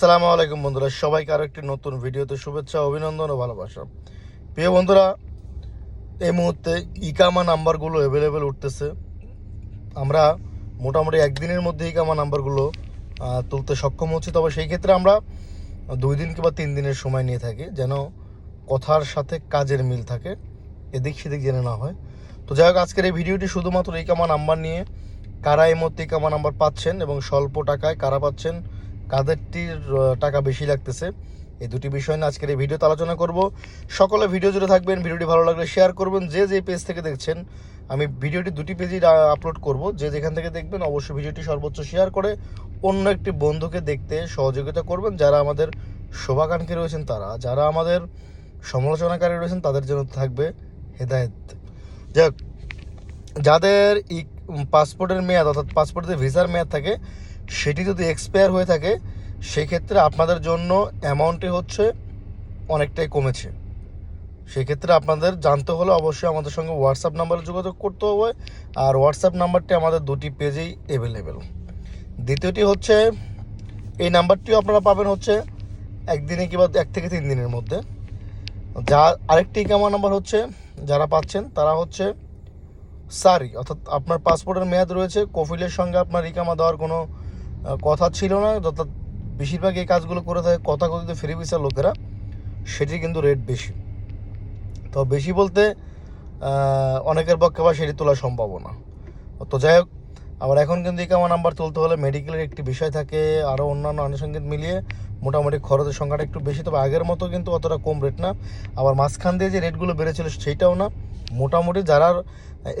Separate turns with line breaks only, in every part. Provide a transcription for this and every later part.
আসসালামু আলাইকুম বন্ধুরা, সবাইকে আরও একটি নতুন ভিডিওতে শুভেচ্ছা, অভিনন্দন ও ভালোবাসা। প্রিয় বন্ধুরা, এই মুহূর্তে ইকামা নাম্বারগুলো অ্যাভেলেবেল উঠতেছে। আমরা মোটামুটি একদিনের মধ্যে ইকামা নাম্বারগুলো তুলতে সক্ষম হচ্ছি। তবে সেই ক্ষেত্রে আমরা দুই দিন কিংবা তিন দিনের সময় নিয়ে থাকি, যেন কথার সাথে কাজের মিল থাকে, এদিক সেদিক জেনে না হয়। তো যাই হোক, আজকের এই ভিডিওটি শুধুমাত্র ইকামা নাম্বার নিয়ে কারা এই মুহূর্তে ইকামা নাম্বার পাচ্ছেন এবং স্বল্প টাকায় কারা পাচ্ছেন কাদেরটির টাকা বেশি লাগতেছে। এই দুটি বিষয় নিয়ে আজকের এই ভিডিওতে আলোচনা করব। সকলে ভিডিও জুড়ে থাকবেন ভিডিওটি ভালো লাগলে শেয়ার করবেন। যে যে পেজ থেকে দেখছেন আমি ভিডিওটি দুটি পেজেই আপলোড করব। যে যেখান থেকে দেখবেন অবশ্যই ভিডিওটি সর্বোচ্চ শেয়ার করে অন্য একটি বন্ধুকে দেখতে সহযোগিতা করবেন। যারা আমাদের শোভাকাঙ্ক্ষী রয়েছেন তারা যারা আমাদের সমালোচনাকারী রয়েছেন তাদের জন্য থাকবে হেদায়েত। যাই হোক, যাদের ই পাসপোর্টের মেয়াদ অর্থাৎ পাসপোর্টের ভিসার মেয়াদ থাকে সেটি যদি এক্সপায়ার হয়ে থাকে, সেক্ষেত্রে আপনাদের জন্য অ্যামাউন্টটি হচ্ছে অনেকটাই কমেছে। সেক্ষেত্রে আপনাদের জানতে হলে অবশ্যই আমাদের সঙ্গে হোয়াটসঅ্যাপ নাম্বারে যোগাযোগ করতে হবে আর হোয়াটসঅ্যাপ নাম্বারটি আমাদের দুটি পেজেই অ্যাভেলেবেল দ্বিতীয়টি হচ্ছে, এই নাম্বারটিও আপনারা পাবেন হচ্ছে একদিনে কিংবা এক থেকে তিন দিনের মধ্যে। যা আরেকটি ইকামা নাম্বার হচ্ছে, যারা পাচ্ছেন তারা হচ্ছে সারি, অর্থাৎ আপনার পাসপোর্টের মেয়াদ রয়েছে কফিলের সঙ্গে আপনার ইকামা দেওয়ার কোনো কথা ছিল না অর্থাৎ বেশিরভাগ এই কাজগুলো করে থাকে কথাকথিত ফ্রি ভিসার লোকেরা সেটি কিন্তু রেট বেশি। তো বেশি বলতে অনেকের পক্ষে বা সেটি তোলা সম্ভব না। তো যাই হোক, আবার এখন কিন্তু ইকামা নাম্বার তুলতে হলে মেডিকেলের একটি বিষয় থাকে, আরও অন্যান্য আনুষঙ্গিক মিলিয়ে মোটামুটি খরচের সংখ্যাটা একটু বেশি, তবে আগের মতো কিন্তু অতটা কম রেট না। আবার মাঝখান দিয়ে যে রেটগুলো বেড়েছিল সেইটাও না। মোটামুটি যারা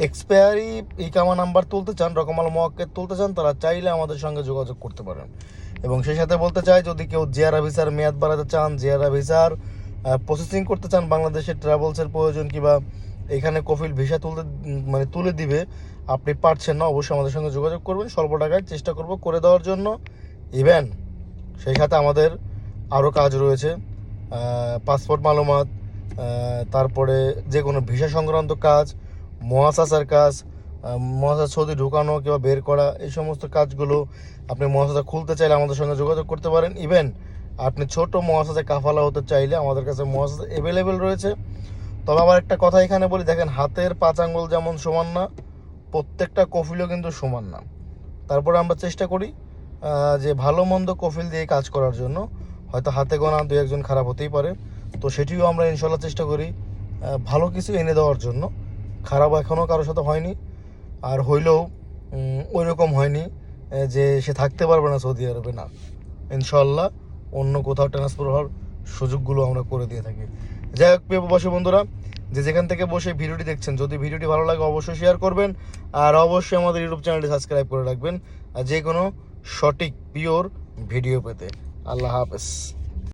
এক্সপায়ারি ইকামা নাম্বার তুলতে চান, রকমাল মোয়াক্কের তুলতে চান, তারা চাইলে আমাদের সঙ্গে যোগাযোগ করতে পারেন। এবং সেই সাথে বলতে চাই, যদি কেউ জিয়ারা ভিসার মেয়াদ বাড়াতে চান, জিয়ারা ভিসার প্রসেসিং করতে চান, বাংলাদেশের ট্রাভেলসের প্রয়োজন কিংবা এখানে কফিল ভিসা তুলতে মানে তুলে দিবে, আপনি পারছেন না, অবশ্যই আমাদের সঙ্গে যোগাযোগ করবেন। স্বল্প টাকায় চেষ্টা করব করে দেওয়ার জন্য। ইভেন সেই সাথে আমাদের আরও কাজ রয়েছে পাসপোর্ট মালুমাত তারপরে যে কোনো ভিসা সংক্রান্ত কাজ, মহাসাসার কাজ মহাসাস সৌদি ঢুকানো কিংবা বের করা, এই সমস্ত কাজগুলো আপনি মহাসাসা খুলতে চাইলে আমাদের সঙ্গে যোগাযোগ করতে পারেন। ইভেন আপনি ছোট মহাসাসে কাফালা হতে চাইলে আমাদের কাছে মহাসাস অ্যাভেলেবেল রয়েছে। তবে আবার একটা কথা এখানে বলি, দেখেন হাতের পাঁচ আঙ্গুল যেমন সমান না, প্রত্যেকটা কফিলও কিন্তু সমান না। তারপরে আমরা চেষ্টা করি যে ভালো মন্দ কফিল দিয়ে কাজ করার জন্য। হয়তো হাতে গোনা দু একজন খারাপ হতেই পারে। তো সেটিও আমরা ইনশাল্লাহ চেষ্টা করি ভালো কিছু এনে দেওয়ার জন্য। খারাপ এখনও কারোর সাথে হয়নি, আর হইলেও ওই রকম হয়নি যে সে থাকতে পারবে না সৌদি আরবে, না। ইনশাল্লাহ অন্য কোথাও ট্রান্সফার হওয়ার সুযোগগুলো আমরা করে দিয়ে থাকি। যাই হোক বসে বন্ধুরা, যে যেখান থেকে বসে ভিডিওটি দেখছেন, যদি ভিডিওটি ভালো লাগে অবশ্যই শেয়ার করবেন, আর অবশ্যই আমাদের ইউটিউব চ্যানেলটি সাবস্ক্রাইব করে রাখবেন, আর যে কোনো সঠিক পিওর ভিডিও পেতে। আল্লাহ হাফেজ।